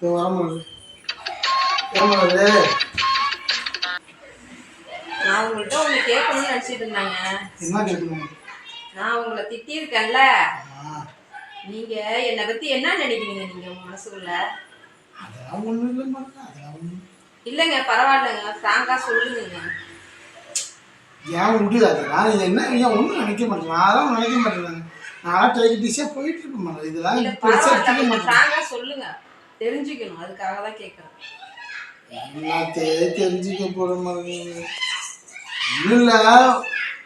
இதோ வரமாடு வரமாடு நான் உங்கள்கிட்ட ஒண்ணு கேட்கணும்னு நினைச்சிட்டு இருந்தாங்க. என்ன கேட்கணும்? நான் உங்களை திட்டியிருக்கேன்ல. நீங்க என்னை பத்தி என்ன நினைக்கிறீங்க நீங்க உங்க மனசுக்குள்ள? அதெல்லாம் ஒன்றும் இல்லை மாட்டேன் அதெல்லாம் ஒன்றும் இல்லைங்க பரவாயில்லைங்க. ஃப்ராங்கா சொல்லுங்க. ஏன் விட்டு அதெல்லாம் நீ என்ன ஏன் ஒன்றும் நினைக்க மாட்டேன். நான் அதெல்லாம் நினைக்க மாட்டேன். நான் டேக் டிஷாக போயிட்டு இருக்க மாட்டேன் இதெல்லாம் இல்ல பெருசாக எடுத்துக்க பரவாயில்ல மாட்டேன். ஃப்ராங்கா சொல்லுங்க. தெரிஞ்சுக்கணும். அதுக்காக தான் கேட்கறேன் எல்லாத்தையே தெரிஞ்சுக்க போகிற மாதிரி இல்லை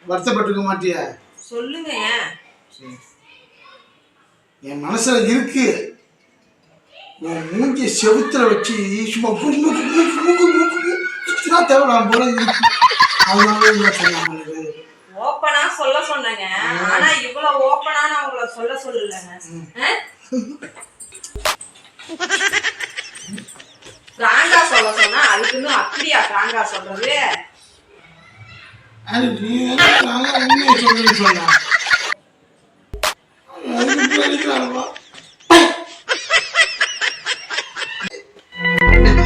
வருத்தப்பட்டுக்க மாட்டியா? சொல்லுங்க. என் மனசுல இருக்கு. உன் மூஞ்சிய செவுத்துல வச்சு சும்மா சுத்தினா தேவையான போல இருக்கு. ஓப்பனா சொல்ல சொன்னேங்க. ஆனா இவ்வளவு ஓப்பனா நான் உங்களை சொல்ல சொல்லலைங்க. சொல்ல சொன்னா அதுக்குன்னு அப்படியா ஃப்ராங்கா சொல்றது? அது நீ நான் உண்மையை சொல்லுன்னு சொன்னா.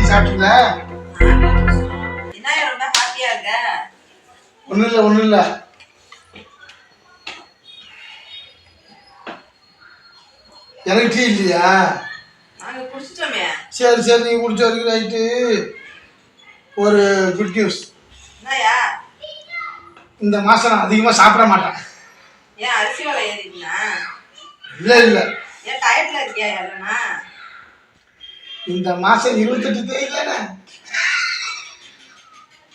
சாப்பிட்டீங்களா? என்ன ரொம்ப ஹாப்பியா இருக்க? ஒன்றும் இல்லை ஒன்றும் இல்லை. எனக்கு டீ இல்லையா? நாங்க சரி சரி நீங்கள் குடிச்ச வரைக்கும் ரைட்டு ஒரு குட் நியூஸ் இந்த மாதம் நான் அதிகமாக சாப்பிட மாட்டேன். ஏன் அரிசி விலை ஏறிட்டுனா இல்லை இல்லை. ஏன் டயட்ல இருக்கியா இல்லைனா இந்த மாதம் இருபத்தெட்டு தேதி தானே?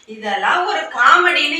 இதெல்லாம் ஒரு காமெடின்னு